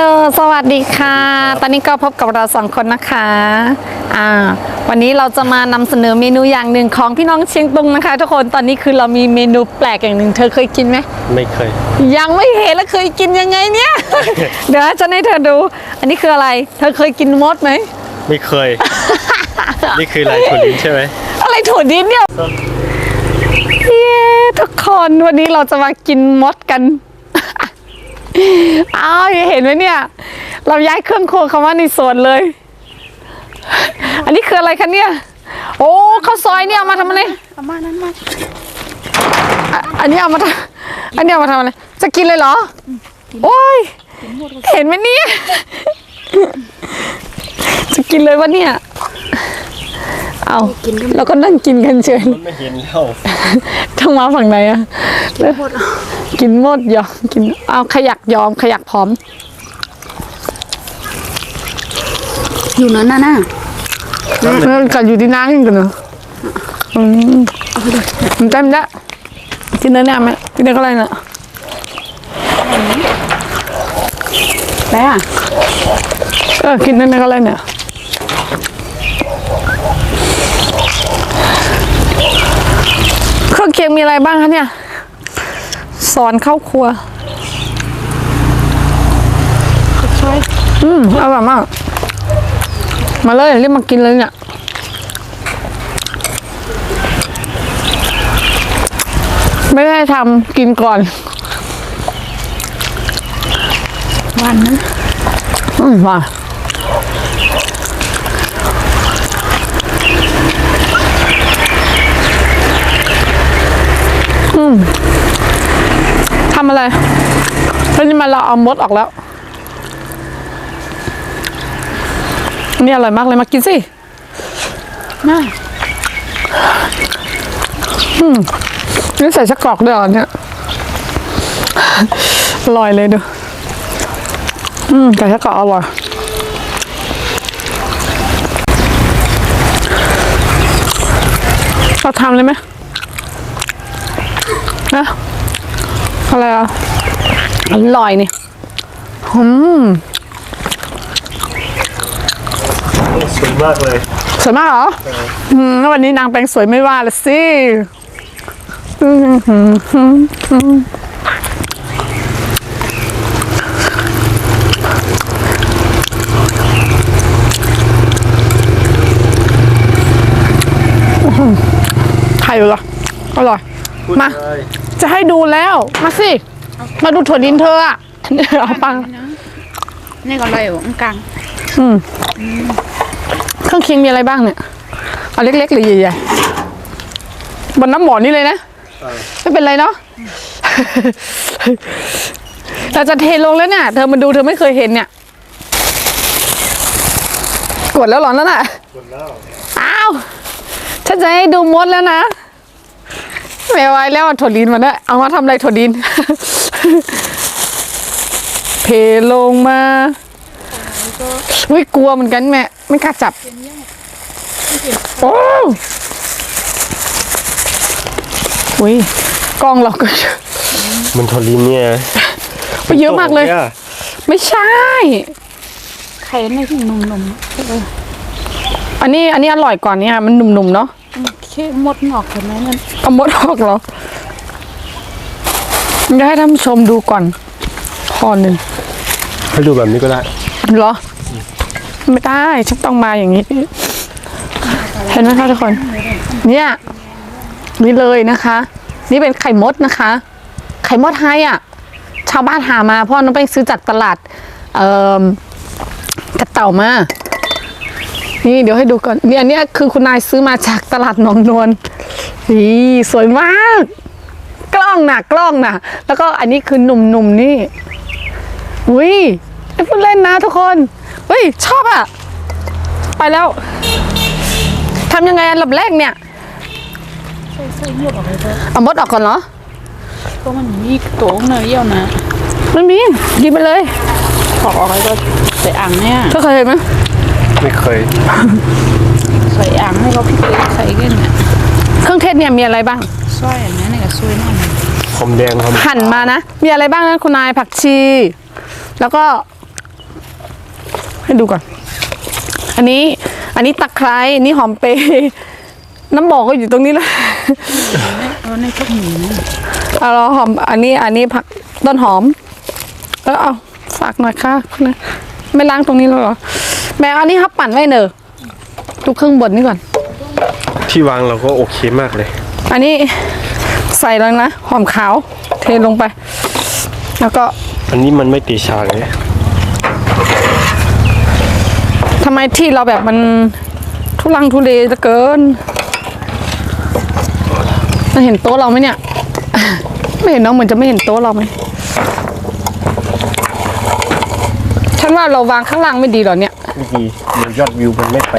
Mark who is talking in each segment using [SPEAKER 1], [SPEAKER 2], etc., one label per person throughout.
[SPEAKER 1] ลสวัสดีค่ะ ตอนนี้ก็พบกับเราสองคนนะคะอ่าวันนี้เราจะมานำเสนอเมนูอย่างหนึ่งของพี่น้องเชียงตุงนะคะ ทุกคนตอนนี้คือเรามีเมนูแปลกอย่างหนึ่งเธอเคยกินไหม
[SPEAKER 2] ไม่เคย
[SPEAKER 1] ยังไม่เห็นแล้วเคยกินยังไงเนี่ย เดี๋ยวฉันให้เธอดู อันนี้คืออะไร เธอเคยกินมดไหม
[SPEAKER 2] ไม่เคย นี่คือลายถั่วลิ้นใช่ไหม
[SPEAKER 1] อะไรถั่วดินเนี่ยเย้ทุกคนวันนี้เราจะมากินมดกัน อ้าวเห็นไหมเนี่ย เราย้ายเครื่องครัวเข้ามาในสวนเลย อันนี้คืออะไรคะเนี่ย โอ้ข้าวซอยเนี่ยเอามาทำอะไร
[SPEAKER 3] ประมาณนั้นมา
[SPEAKER 1] อะอันนี้เอามาทำอันนี้เอามาทำอะไร จะกินเลยเหรอ โอ้ย เห็นไหมเนี่ย จะกินเลยวะเนี่ย เอาเราก็นั่งกินกันเฉย
[SPEAKER 2] มันไม่เห็นเท่า
[SPEAKER 1] ต้องมาฝั่งไหนอะกินหมดยอมกินเอาขยักยอมขยักพร้อม
[SPEAKER 3] อยู่นั้นน่ะน่ะ
[SPEAKER 1] แล้วกันอยู่ที่น้ำกันเนอะอืมมันจำได้กินเนื้อเนี่ยไหมกินเนื้ออะไรเนอะ
[SPEAKER 3] แล้วอะ
[SPEAKER 1] เออกินเนื้ออะไรเนี่ยเครื่องเคียง มีอะไรบ้างคะเนี่ย สอนเข้าครัว
[SPEAKER 3] ช่วย
[SPEAKER 1] อืมอร่อยมาก มาเลยรีบมากินเลยเนี่ยไม่ได้ทำกินก่อน
[SPEAKER 3] วันนั้น
[SPEAKER 1] อืมมา มทำอะไรเฮ้ยนี่มันเราเอามดออกแล้ว นี่อร่อยมากเลยมากินสิ
[SPEAKER 3] น่า
[SPEAKER 1] นี่ใส่ชักกรอกด้วยเหรอเนี่ยอร่อยเลยดู อืมไก่ชักกรอกอร่อยเราทำเลยไหม นะอะไรอะอร่อยนี่อืม
[SPEAKER 2] สวยมากเลย
[SPEAKER 1] สวยมากเหรออืมแล้ววันนี้นางแปลงสวยไม่ว่าละสิอืมหืมหืมหืมไข่เหรออร่อย
[SPEAKER 2] พูด
[SPEAKER 1] มา
[SPEAKER 2] เลย
[SPEAKER 1] จะให้ดูแล้ว มาสิ มาดูถั่วดินเธออะเอาปัง
[SPEAKER 3] นี่ก็เลยอยู่กลาง
[SPEAKER 1] อืมเครื่องเคียงมีอะไรบ้างเนี่ย เอาเล็กๆหรือใหญ่ๆบนน้ำหมอนนี่เลยนะ
[SPEAKER 2] เออ
[SPEAKER 1] ไม่เป็นไรเนาะเราจะเทลงแล้วเนี่ย เธอมาดูเธอไม่เคยเห็นเนี่ย กดแล้วเหรอนั่นน่ะ
[SPEAKER 2] หมดแล้ว
[SPEAKER 1] อ้าว ฉันจะให้ดูมดแล้วนะ ไม่ไหวแล้วเอาถั่วดินมาเนี่ยเอามาทำอะไรถั่วดิน เพลงมาวิกลัวเหมือนกันแม่ไม่กล้าจับโอ้วิกล้องเราก็
[SPEAKER 2] มันถั่วลิ้นเนี่ย
[SPEAKER 1] ไปเยอะมากเลย
[SPEAKER 2] นี่
[SPEAKER 1] ไม่ใช่
[SPEAKER 3] ไข่ในที่นุ่ม
[SPEAKER 1] อันนี้อันนี้อร่อยกว่านี้มันหนุ่มๆเนาะ
[SPEAKER 3] ๆแค่มดงอกเห็นไหมนั่น
[SPEAKER 1] เอามดออกเหรอเดี๋ยวให้ท่านผู้ชมดูก่อนพอหนึ่ง
[SPEAKER 2] ให้ดูแบบนี้ก็ได้
[SPEAKER 1] เหรอ ไม่ได้ฉันต้องมาอย่างนี้ เห็นไหมคะทุกคน เนี่ยนี่เลยนะคะ นี่เป็นไข่มดนะคะ ไข่มดไทยอะ ชาวบ้านหามาเพราะน้องไปซื้อจากตลาด เอ่อกระเต่ามา นี่เดี๋ยวให้ดูก่อนนี่อันเนี้ยคือคุณนายซื้อมาจากตลาดหนองนวลนี่สวยมาก กล้องน่ะกล้องน่ะแล้วก็อันนี้คือหนุ่มๆนี่อุ้ยไม่พูดเล่นนะทุกคนเฮ้ยชอบอะไปแล้วทำยังไงอันดับแรกเนี่ย
[SPEAKER 3] ใส่ใส่หมดออกไปเถอะ
[SPEAKER 1] เอามดออกก่อนเหรอ
[SPEAKER 3] ก็มันมีโตงเนยเยี่ยวนะ
[SPEAKER 1] ไม่มีกินไปเลย
[SPEAKER 3] ถอกออกไปก็ใส่อ่างเนี่ย
[SPEAKER 1] เธอเคยเห็นไหม
[SPEAKER 2] ไม่เคย
[SPEAKER 3] ใส่อ่างให้เขาพี่เล็กใส่กันเนี่ย
[SPEAKER 1] เครื่องเทศเนี่ยมีอะไรบ้าง
[SPEAKER 3] สร้อยอันนี้นี่ก็สวยมาก
[SPEAKER 2] หอมแดงครับ
[SPEAKER 1] หั่นมานะ มีอะไรบ้างนะคุณนายผักชี แล้วก็ ให้ดูก่อน อันนี้ อันนี้ตะไคร้อันนี้หอมเปรย์น้ำบอกก็อยู่ตรงนี้แหละ
[SPEAKER 3] เอาในพวกหมีนะ
[SPEAKER 1] เอาเราหอม อันนี้ อันนี้ผักต้นหอม เออเอาฝากหน่อยค่ะคุณนะไม่ล้างตรงนี้แล้วเหรอ แม่อันนี้ครับปั่นไว้เนอะดูเครื่องบดนี่ก่อน
[SPEAKER 2] ที่วางเราก็โอเคมากเลย
[SPEAKER 1] อันนี้ใส่แล้วนะหอมขาว เทลงไป แล้วก็
[SPEAKER 2] อันนี้มันไม่ตีชาเลย
[SPEAKER 1] ทำไมที่เราแบบมันทุลังทุเลเหลือเกินมันเห็นโต๊ะเราไหมเนี่ย ไม่เห็นเน้องเหมือนจะไม่เห็นโต๊ะเราไหม นว่าเราวางข้างล่างไม่ดีเหรอเนี่ย
[SPEAKER 2] ไม่ดีเดี๋ยวยอดวิวมันไม่ไป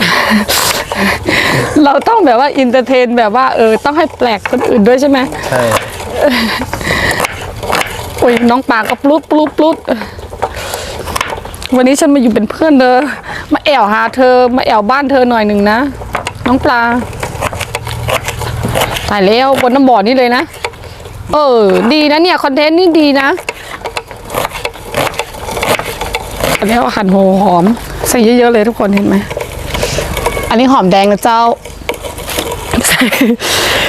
[SPEAKER 1] เราต้องแบบว่าอินเตอร์เทนแบบว่าเออต้องให้แปลกคนอื่นด้วยใช่ไหม
[SPEAKER 2] ใช่
[SPEAKER 1] โอ้ยน้องปลาก็ปลุดปลุดปลุดวันนี้ฉันมาอยู่เป็นเพื่อนเธอมาแอวหาเธอ มาแอวบ้านเธอหน่อยหนึ่งนะ น้องปลาตายแล้วบนน้ำบ่อนี่เลยนะ เออ ดีนะเนี่ย คอนเทนต์นี่ดีนะ อันนี้เอาหั่นโหหอมใส่เยอะๆเลยทุกคนเห็นไหม อันนี้หอมแดงนะเจ้า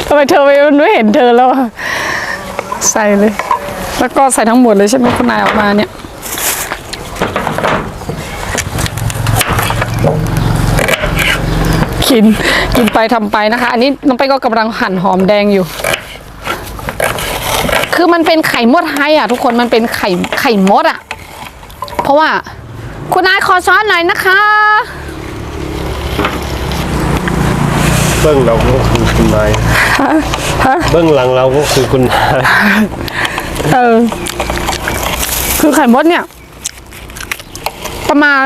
[SPEAKER 1] ทำไมเธอไม่ไม่เห็นเธอแล้วอะใส่เลย แล้วก็ใส่ทั้งหมดเลยใช่ไหมคุณนายออกมาเนี่ยกินกินไปทำไปนะคะ อันนี้น้องไปก็กำลังหั่นหอมแดงอยู่ คือมันเป็นไข่มดไฮอะ ทุกคนมันเป็นไข่ไข่มดอะ เพราะว่า คุณนายขอช้อนหน่อยนะคะ
[SPEAKER 2] เบื้องเราก็คือคุณนายเบื้องหลังเราก็คือคุณนาย
[SPEAKER 1] เออ คือไข่มดเนี่ย ประมาณ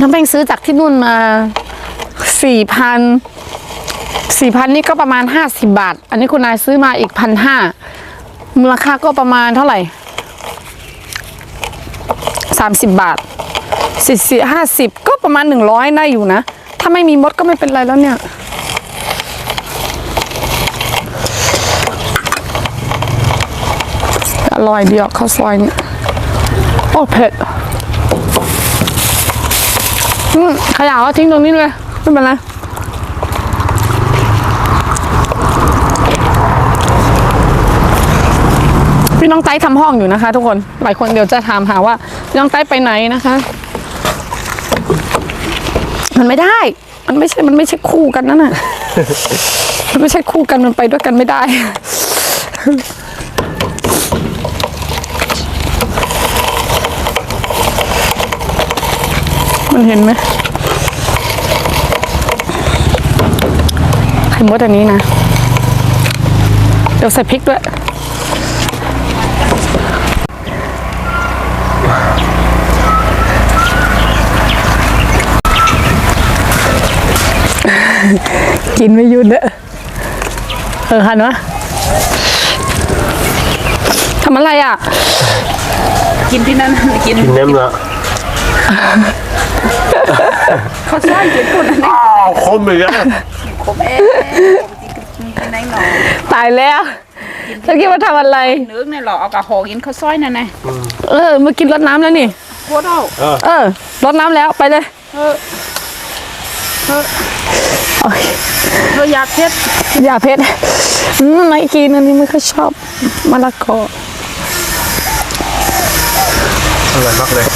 [SPEAKER 1] น้ำแป้งซื้อจากที่นู่นมาสี่พันสี่พันนี่ก็ประมาณห้าสิบาท อันนี้คุณนายซื้อมาอีกพันห้ามูลค่าก็ประมาณเท่าไหร่สามสิบบาท สี่สี่ห้าสิบก็ประมาณหนึ่งร้อยได้อยู่นะ ถ้าไม่มีมดก็ไม่เป็นไรแล้วเนี่ยอร่อยเดีอะข้าวซอยเนี่ยโอ้เผ็ดอืมขยะเอาทิ้งตรงนี้เลยไม่เป็นไรพี่น้องไต้ทำห้องอยู่นะคะ ทุกคนหลายคนเดี๋ยวจะถามหาว่าพี่น้องไต้ไปไหนนะคะ มันไม่ได้ มันไม่ใช่ มันไม่ใช่คู่กันนั่นน่ะ มันไม่ใช่คู่กัน มันไปด้วยกันไม่ได้ มันเห็นไหมไข่มดอันนี้นะ เดี๋ยวใส่พริกด้วย กินไม่หยุดเลยเออหันวะทำอะไรอะ
[SPEAKER 3] กินที่นั่นกิน
[SPEAKER 2] กินน้ำละ
[SPEAKER 3] เขาซ่อนกินปุ่นอันนี้
[SPEAKER 2] อ้าวคมอีกแล้ว
[SPEAKER 3] ผมเองผมกินในหนอ
[SPEAKER 1] ตายแล้วเธอคิดว่าทำอะไร
[SPEAKER 3] เนื้อเนี่ยหรอเอากระหอกินข้าวซอยนั่นไง
[SPEAKER 1] เออเมื่อกินรดน้ำแล้วนี่
[SPEAKER 3] โคตรเอา
[SPEAKER 1] เออรดน้ำแล้วไปเลย
[SPEAKER 3] เออ เออ
[SPEAKER 1] โอเค
[SPEAKER 3] เธออยากเพชร
[SPEAKER 1] อย่าเผ็ดอืมไม่กินอันนี้ไม่ค่อยชอบมะละกอ
[SPEAKER 2] อร่อยมากเลย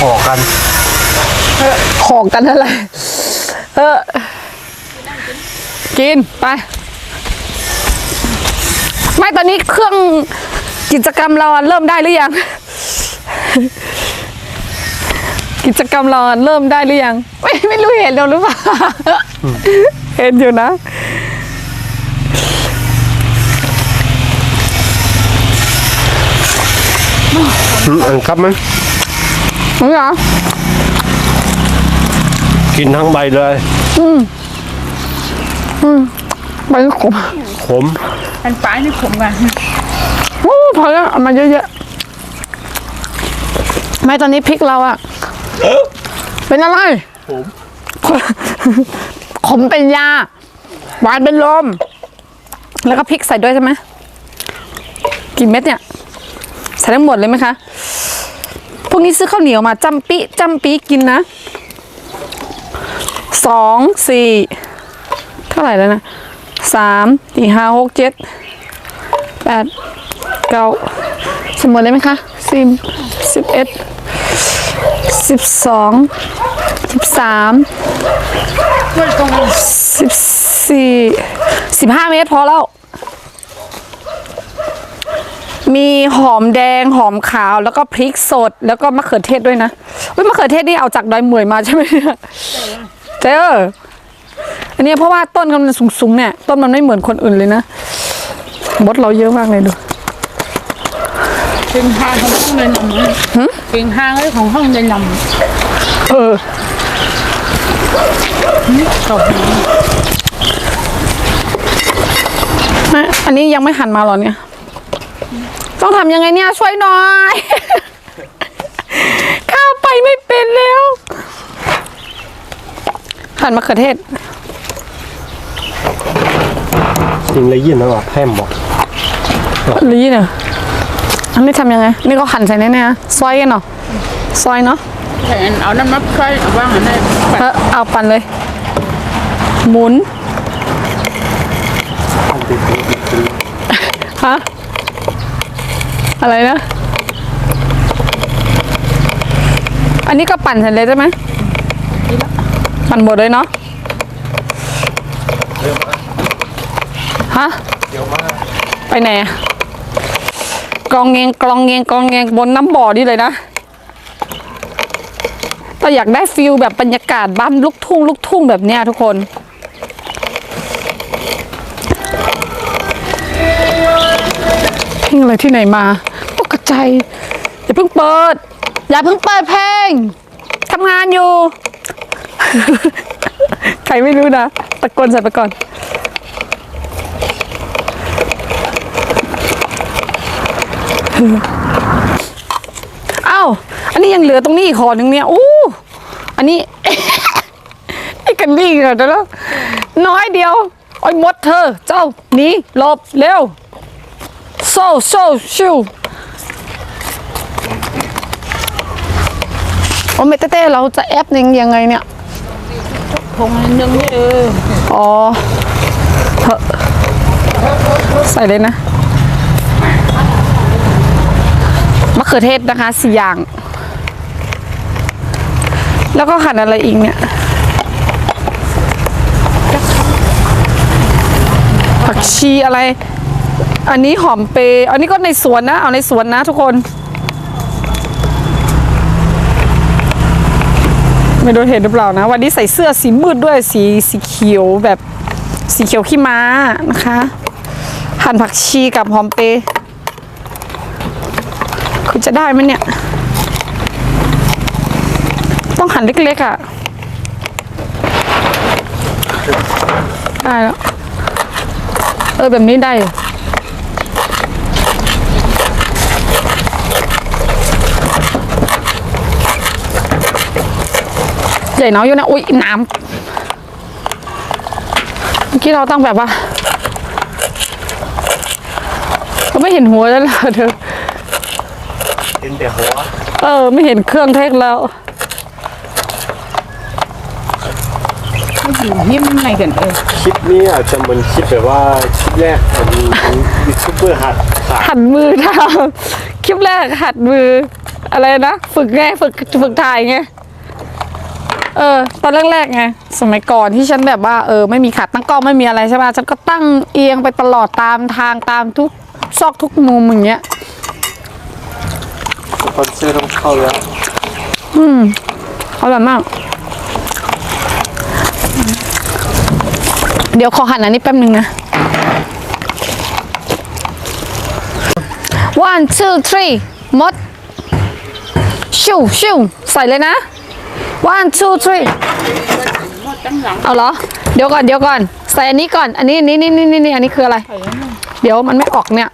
[SPEAKER 2] พอกัน
[SPEAKER 1] ขอกันอะไรเออ กินไป ไม่ตอนนี้เครื่องกิจกรรมเราอะเริ่มได้หรือยัง กิจกรรมเราอะเริ่มได้หรือยัง ไม่ไม่รู้เห็นเราหรือเปล่าเห็นอยู่นะ
[SPEAKER 2] อืมอันครับมั้ย
[SPEAKER 1] รู้เหรอ
[SPEAKER 2] กินทั้งใบเลย
[SPEAKER 1] ไปขม
[SPEAKER 2] ขม
[SPEAKER 3] อันปลายนี่ผมกัน
[SPEAKER 1] โอ้พอแล้วเอามาเยอะๆไม่ตอนนี้พริกเราอะ เป็นอะไร
[SPEAKER 2] ผม
[SPEAKER 1] ขมเป็นยา หวานเป็นลม แล้วก็พริกใส่ด้วยใช่ไหมกี่เม็ดเนี่ย ใส่ทั้งหมดเลยไหมคะ พวกนี้ซื้อข้าวเหนียวมาจำปิจำปีกินนะ สองสี่เท่าไหร่แล้วนะสามสี่ห้าหกเจ็ดแปดเก้าสมมติเลยไหมคะสิบสิบเอ็ด สิบสองสิบสามสิบสี่สิบห้าเมตรพอแล้ว มีหอมแดงหอมขาวแล้วก็พริกสดแล้วก็มะเขือเทศด้วยนะเว้ยมะเขือเทศนี่เอาจากดอยเหมยมาใช่ไหมเนี่ยเจออันนี้เพราะว่าต้นมันสูงๆเนี่ย ต้นมันไม่เหมือนคนอื่นเลยนะมดเราเยอะมากเลยดู
[SPEAKER 3] เป็นห้างของห้องในลำนะเป็นห้างไอ้ของห้องในล
[SPEAKER 1] เออำ
[SPEAKER 3] กับ
[SPEAKER 1] ไม่อันนี้ยังไม่หันมาหรอเนี่ย ต้องทำยังไงเนี่ย ช่วยหน่อยข้าวไปไม่เป็นแล้ว หั่นมะเขือเทศ
[SPEAKER 2] จริงเลยยินนะว่าแพร่มบอก
[SPEAKER 1] หรือเนี่ย อันนี้ทำยังไง นี่ก็หั่นใส่แน่ๆซอยกันเนาะซอยเนาะ
[SPEAKER 3] แทนเอาน้ำมันค่อยเอาว่างอันนั้น
[SPEAKER 1] เออเอาปั่นเลย หมุน ฮะ อะไรนะ อันนี้ก็ปั่นเสร็จเลยใช่ไหมปั่นหมดเลยเนาะฮะ
[SPEAKER 2] เดี๋ยวมา
[SPEAKER 1] ไปไหนอะ กรองเงงกรองเงงกรองเงงบนน้ำบ่อนี่เลยนะเราอยากได้ฟิลแบบบรรยากาศบ้านลูกทุ่งลูกทุ่งแบบเนี้ยทุกคนเพลงอะไรที่ไหนมาตกใจยอย่าเพิ่งเปิด อย่าเพิ่งเปิดเพลงทำงานอยู่ ใครไม่รู้นะตะโกนใส่ไปก่อน อ้าวอันนี้ยังเหลือตรงนี้อีกขอหนึ่งเนี่ยอู้อันนี้ ไอ้กันนี่เหรอเดี๋ยวนะน้อยเดียวโอ้ยมดเธอ เจ้าหนีหลบเร็วโซ่โซ่ชิวโอ้ไม่เต้ๆเราจะแอปยังยังไงเนี่ย
[SPEAKER 3] คงอันนึงนี่เออ
[SPEAKER 1] อ๋อเถอะใส่เลยนะ มะเขือเทศนะคะสี่อย่าง แล้วก็หั่นอะไรอีกเนี่ยผักชีอะไร อันนี้หอมเปรย์อันนี้ก็ในสวนนะ เอาในสวนนะทุกคน ไม่รู้เห็นหรือเปล่านะ วันนี้ใส่เสื้อสีมืดด้วยสีสีเขียวแบบสีเขียวขี้ม้านะคะ หั่นผักชีกับหอมเปรย์ คือจะได้ไหมเนี่ย ต้องหั่นเล็กๆอะ ได้แล้ว เออ แบบนี้ได้ใหญ่เนาะอยู่นะ อุ้ยน้ำเมื่อกี้เราต้องแบบว่าเราไม่เห็นหัวแล้วล่ะเธอ
[SPEAKER 2] นแต่หัว
[SPEAKER 1] เออ ไม่เห็นเครื่องเทศแล้ว
[SPEAKER 3] อยู่หิ้มไหนกันเออ
[SPEAKER 2] คลิปนี้อาจจะเหมือนคลิปแบบว่าคลิปแรกของยูทูบเบอร์หัดขา
[SPEAKER 1] หัดมือทำคลิปแรกหัดมือ อะไรนะฝึกไงฝึกฝึกถ่ายไงเออ ตอนแรกๆไงสมัยก่อนที่ฉันแบบว่าเออไม่มีขาตั้งกล้องไม่มีอะไรใช่ป่ะฉันก็ตั้งเอียงไปตลอดตามทางตามทุกซอกทุกมุมอย่างเงี้ย
[SPEAKER 2] สปอนเซอร์ต้องเข้าแล้ว
[SPEAKER 1] อร่อยมาก เดี๋ยวขอหันอันนี้แป๊บนึงนะ one two three มด ชิวชิวใส่เลยนะ one two three เอาเหรอ เดี๋ยวก่อนเดี๋ยวก่อน ใส่อันนี้ก่อน อันนี้นี่นี่นี่นี่อันนี้คืออะไร เดี๋ยวมันไม่ออกเนี่ย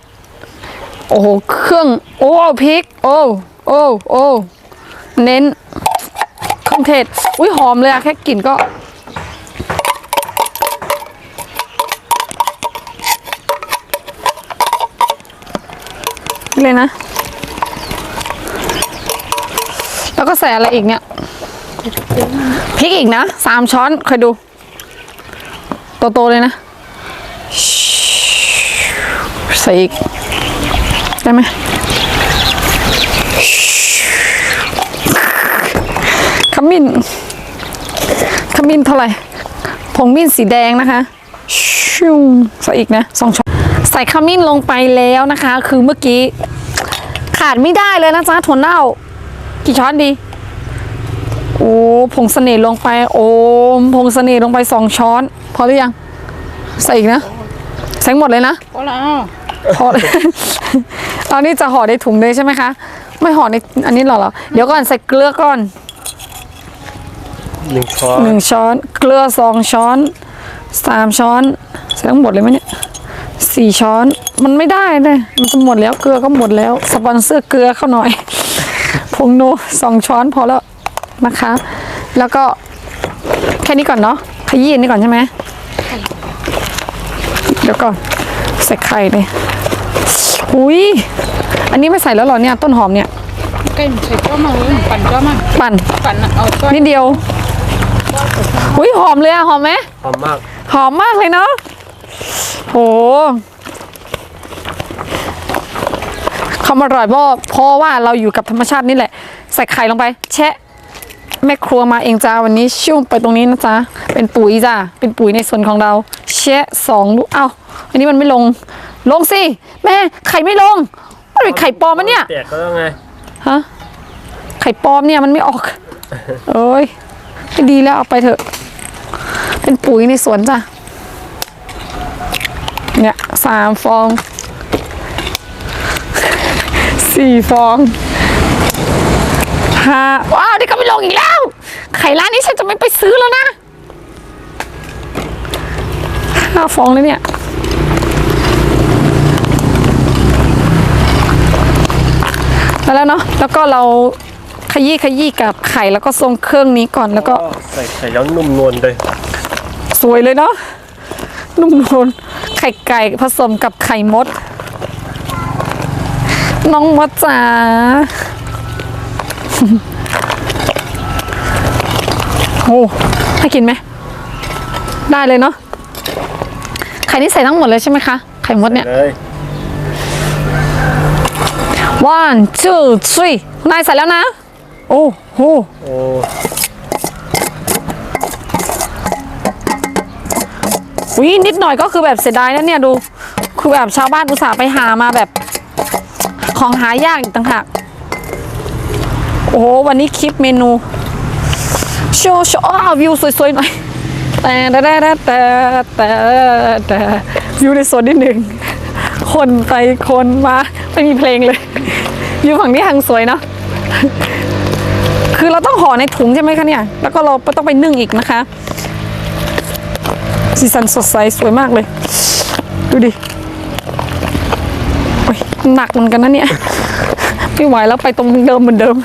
[SPEAKER 1] โอ้โห เครื่อง โอ้พริก โอ้ โอ้ โอ้ เน้นเครื่องเทศ อุ้ยหอมเลยอะแค่กลิ่นก็ เลยนะ แล้วก็ใส่อะไรอีกเนี่ย พริกอีกนะสามช้อนคอยดู โตๆเลยนะ ใส่อีก ได้ไหมขมิ้นขมิ้นเท่าไหร่ผงมิ้นสีแดงนะคะชิวใส่อีกนะสองช้อนใส่ขมิ้นลงไปแล้วนะคะ คือเมื่อกี้ ขาดไม่ได้เลยนะจ๊ะถั่วเน่า กี่ช้อนดี โอ้ผงเสน่ห์ลงไป โอ้ผงเสน่ห์ลงไปสองช้อน พอหรือยัง ใส่อีกนะ ใส่หมดเลยนะ
[SPEAKER 3] พอแล้ว
[SPEAKER 1] ห่อเอานี่จะห่อในถุงเลยใช่ไหมคะ ไม่ห่อในอันนี้หรอเหรอ เดี๋ยวก่อนใส่เกลือก่อน
[SPEAKER 2] หนึ่งช้อน
[SPEAKER 1] หนึ่งช้อน เกลือสองช้อนสามช้อนใส่ทั้งหมดเลยไหมเนี่ยสี่ช้อน มันไม่ได้เลยมันจะหมดแล้วเกลือก็หมดแล้ว สปอนเซอร์เกลือเข้าหน่อยผงโนสองช้อนพอแล้วนะคะ แล้วก็แค่นี้ก่อนเนาะขยี้อันนี้ก่อนใช่ไหมเดี๋ยวก่อน ใส่ไข่เลยอุ้ยอันนี้ไม่ใส่แล้วเหรอเนี่ยต้นหอมเนี่ย
[SPEAKER 3] ใกล้ใส่ก็มาเลยปั่นก็มา
[SPEAKER 1] ปั่น
[SPEAKER 3] ปั่นอะเอาก็
[SPEAKER 1] นิดเดียว อุ้ยหอมเลยอะหอมไหม
[SPEAKER 2] หอมมาก
[SPEAKER 1] หอมมากเลยเนาะ โหคำอร่อยบอกเพราะว่าเราอยู่กับธรรมชาตินี่แหละ ใส่ไข่ลงไป แชะ แม่ครัวมาเองจ้าวันนี้ชิ่วไปตรงนี้นะจ๊ะเป็นปุ๋ยจ้าเป็นปุ๋ยในส่วนของเราแชะสองลูกเอ้าอันนี้มันไม่ลง ลงสิแม่ไข่ไม่ลงมันเป็นไข่ปลอมมะเนี่ย
[SPEAKER 2] แตกก็ต้องไง
[SPEAKER 1] ฮะไข่ปลอมเนี่ยมันไม่ออกเอ้ยไม่ดีแล้วเอาไปเถอะ เป็นปุ๋ยในสวนจ้ะเนี่ยสามฟองสี่ฟอง ห้าว้าวนี่ก็ไม่ลงอีกแล้ว ไข่ร้านนี้ฉันจะไม่ไปซื้อแล้วนะห้าฟองเลยเนี่ยแล้วแล้วเนาะแล้วก็เราขยี้ขยี้กับไข่แล้วก็ทรงเครื่องนี้ก่อนแล้วก็
[SPEAKER 2] ใส่ไข่แล้วนุ่มนวลเลย
[SPEAKER 1] สวยเลยเนาะนุ่มนวลไข่ไก่ผสมกับไข่มด น้องมดจ๋า โอ้ให้กินไหม ได้เลยเนาะ ไข่นี่ใส่ทั้งหมดเลยใช่ไหมคะ ไข่มดเนี่ย
[SPEAKER 2] เลย
[SPEAKER 1] one two three นายใส่แล้วนะ โอ้โห
[SPEAKER 2] โอ้
[SPEAKER 1] วินิดหน่อยก็คือแบบเสียดายนะเนี่ยดู คือแบบชาวบ้านอุตส่าห์ไปหามาแบบ ของหายากอีกต่างหากโอ้โห วันนี้คลิปเมนู โชว์โชว์วิวสวยๆหน่อยแต่แต่แต่แต่แต่แต่วิวในโซนนิดหนึ่งคนไปคนมาไม่มีเพลงเลยวิวฝั่งนี้ทางสวยเนาะคือเราต้องห่อในถุงใช่ไหมคะเนี่ย แล้วก็เราต้องไปนึ่งอีกนะคะ สีสันสดใสสวยมากเลย ดูดิหนักเหมือนกันนะเนี่ย ไม่ไหวแล้วไปตรงเดิมเหมือนเดิม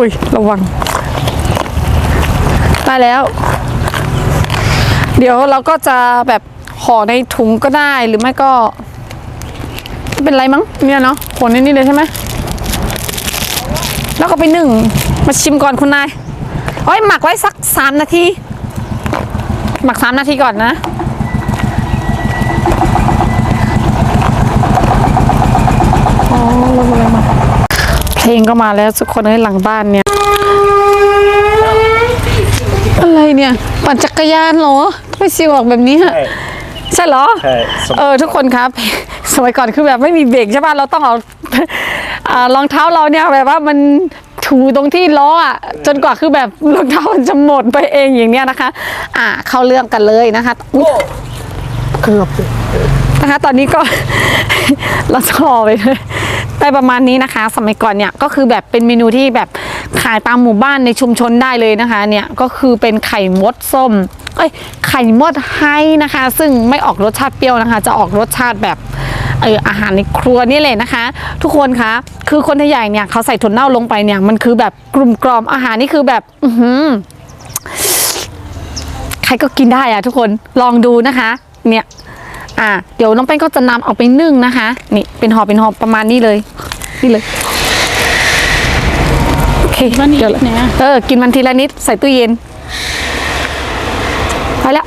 [SPEAKER 1] อุ้ย ระวัง ได้แล้ว เดี๋ยวเราก็จะแบบห่อในถุงก็ได้หรือไม่ก็ เป็นไรมั้งเนี่ยเนาะผลในนี้เลยใช่ไหมแล้วก็ไปหนึ่ง มาชิมก่อนคุณนายโอ้ยหมักไว้สักสามนาที หมักสามนาทีก่อนนะ อ๋อลงอะไรมา เพ ลงก็มาแล้วทุกคนในหลังบ้านเนี่ย อะไรเนี่ยปั่นจักรยานเหรอไม่ซิวออกแบบนี้ฮะ
[SPEAKER 2] ใช่
[SPEAKER 1] ใช่เหรอ
[SPEAKER 2] ใช่สม
[SPEAKER 1] เออทุกคนครับ สมัยก่อนคือแบบไม่มีเบรกใช่ป่ะเราต้องเอาอ่ารองเท้าเราเนี่ยแบบว่ามันถูตรงที่ล้ออะจนกว่าคือแบบรองเท้ามันจะหมดไปเองอย่างเนี้ยนะคะ อ่าเข้าเรื่องกันเลยนะคะอุ๊ยเกือบนะคะ ตอนนี้ก็เราจะห่อไปเลย ได้ประมาณนี้นะคะ สมัยก่อนเนี่ยก็คือแบบเป็นเมนูที่แบบขายตามหมู่บ้านในชุมชนได้เลยนะคะ เนี่ยก็คือเป็นไข่มดส้มเอ้ยไข่มดไฮนะคะ ซึ่งไม่ออกรสชาติเปรี้ยวนะคะ จะออกรสชาติแบบเอออาหารในครัวนี่เลยนะคะ ทุกคนคะคือคนไทยใหญ่เนี่ยเขาใส่ถั่วเน่าลงไปเนี่ยมันคือแบบกลุ่มกรอมอาหารนี่คือแบบ อืใครก็กินได้อะทุกคนลองดูนะคะ เนี่ย อ่าเดี๋ยวน้องแป้งก็จะนำเอาไปนึ่งนะคะ นี่เป็นห่อเป็นห่อประมาณนี้เลยนี่เลยโอเค
[SPEAKER 3] วันนี้
[SPEAKER 1] เดี๋ยว
[SPEAKER 3] เนี่ย
[SPEAKER 1] เออกินมันทีละนิดใส่ตู้เย็นไปแล้ว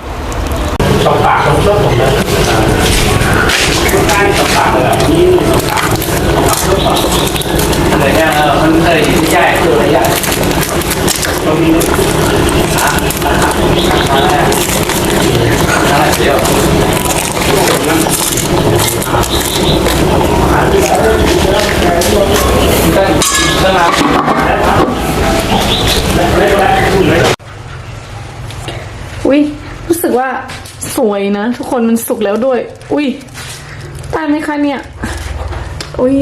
[SPEAKER 4] อะไรเนี่ยเออมันเคยใหญ่คืออะไรใหญ่ต้องมีอะอะไรเดียวก็รับ
[SPEAKER 1] อุ้ อุ้ยรู้สึกว่าสวยนะ ทุกคนมันสุกแล้วด้วย อุ้ยได้ไหมคะเนี่ย อุ้ย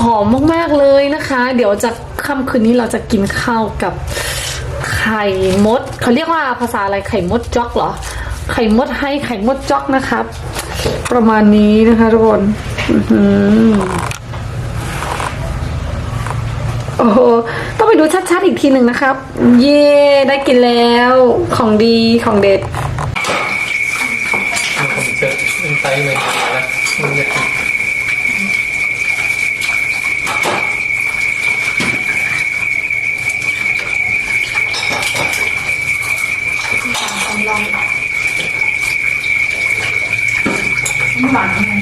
[SPEAKER 1] หอมมากๆเลยนะคะ เดี๋ยวจะค่ำคืนนี้เราจะกินข้าวกับไข่มด เขาเรียกว่าภาษาอะไรไข่มดจ๊อกเหรอ ไข่มดให้ไข่มดจ๊อกนะครับ ประมาณนี้นะคะทุกคนโอ้โหต้องไปดูชัดๆอีกทีหนึ่งนะครับ เย่ได้กินแล้วของดีของเด็ด
[SPEAKER 4] ผมเจอเป็นไส์เหมือนกันนะมันจะ
[SPEAKER 3] หวาน